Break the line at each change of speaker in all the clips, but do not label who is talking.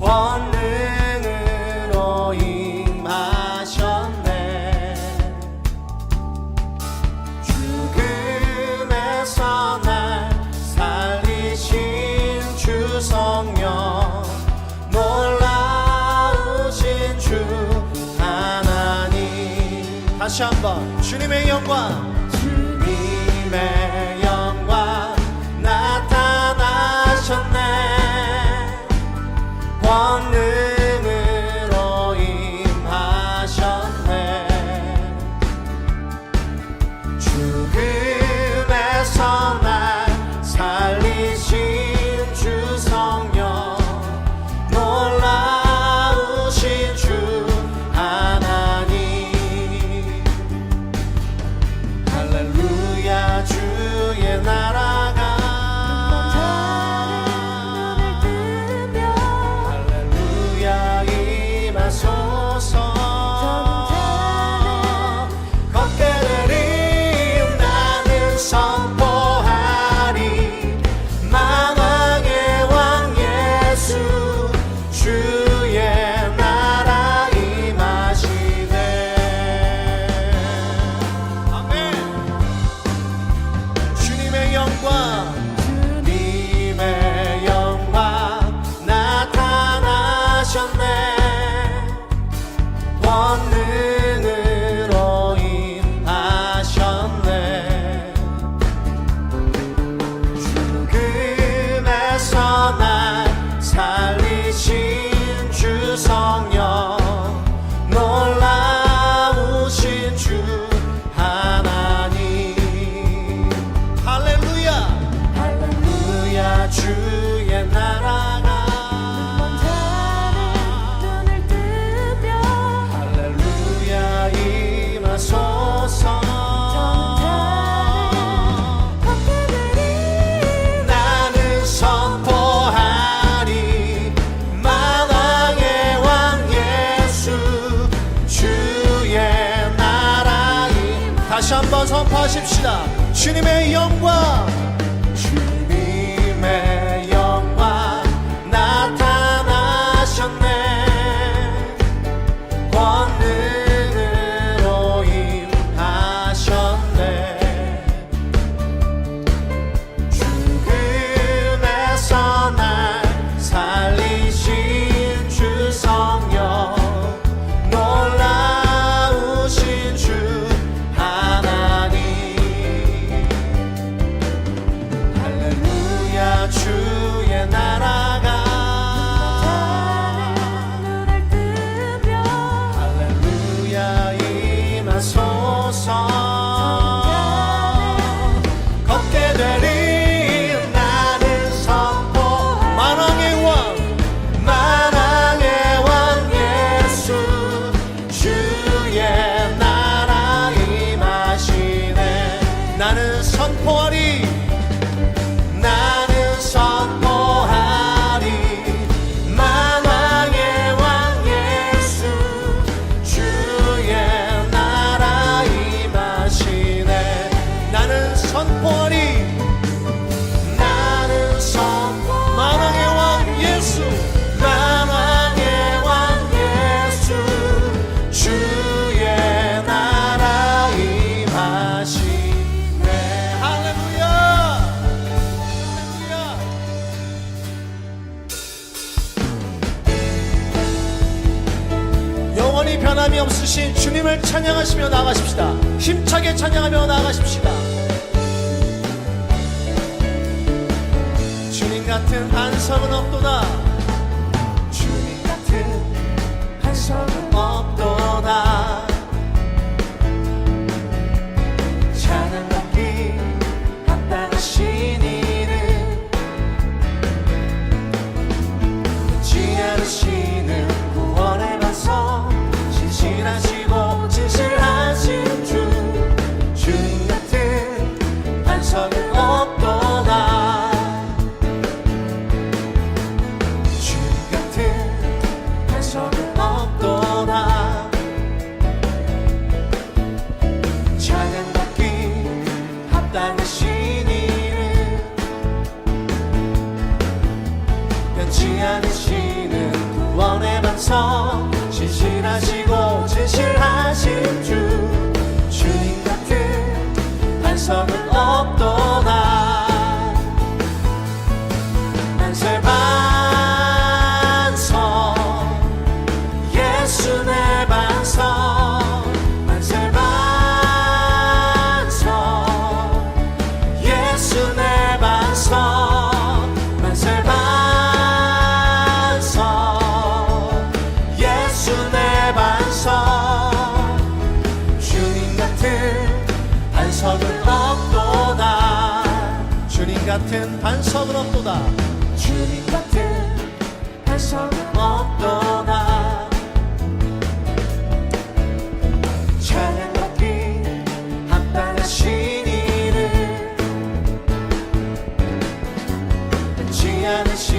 one 한번 선포하십시다. 주님의 영광. 없으신 주님을 찬양하시며 나가십시다. 힘차게 찬양하며 나가십시다. 주님 같은 안성은 없도다. 이성은 없도다 같은 반석은 없도다. 주님 같은 반석은 없도다. 찬양받기 합당하신 이를 변치 않으신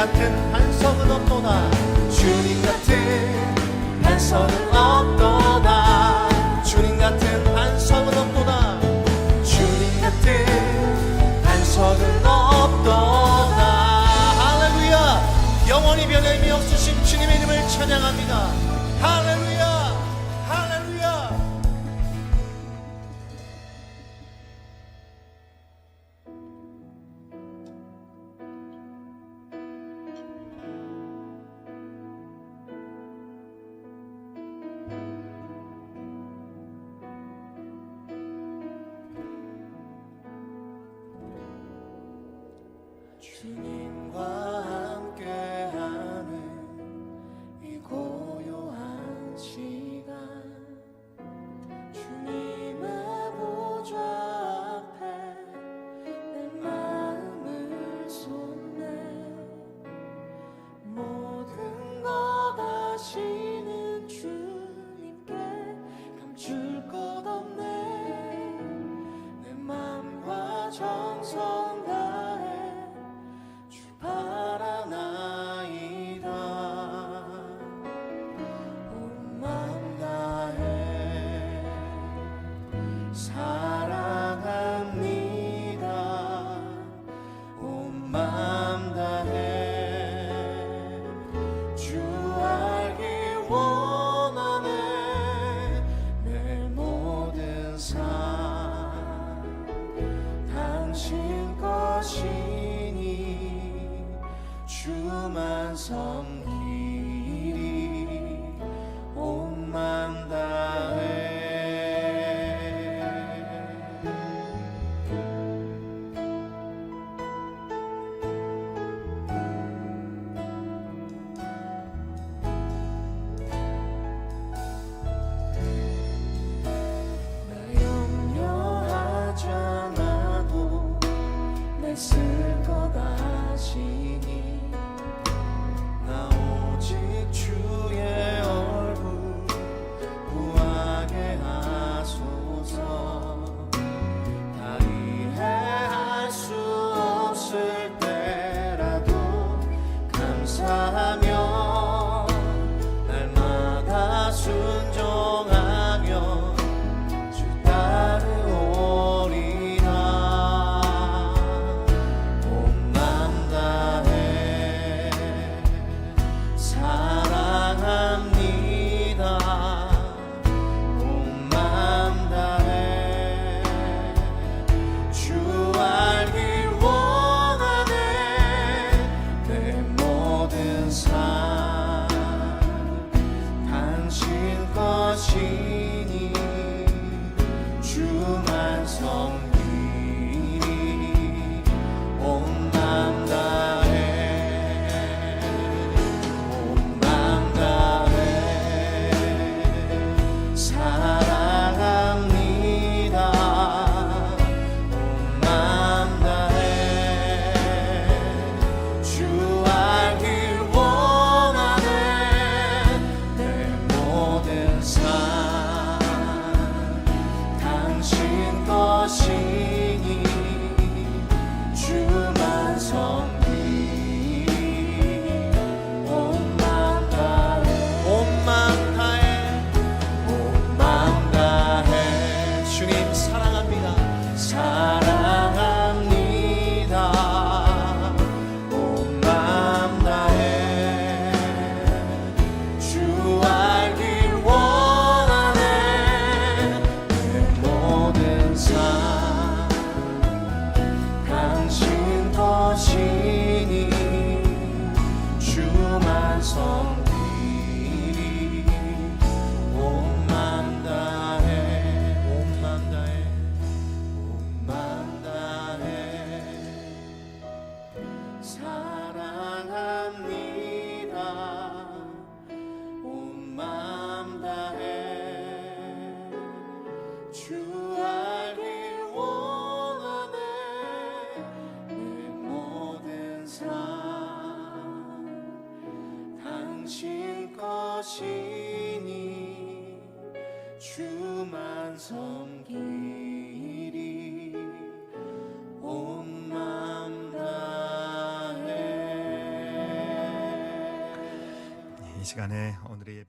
같은 한 성은 없노나?
주님 같은 한 성은 없노? 双手。 섬기리 온 마음 다해
이 시간에 오늘의 예배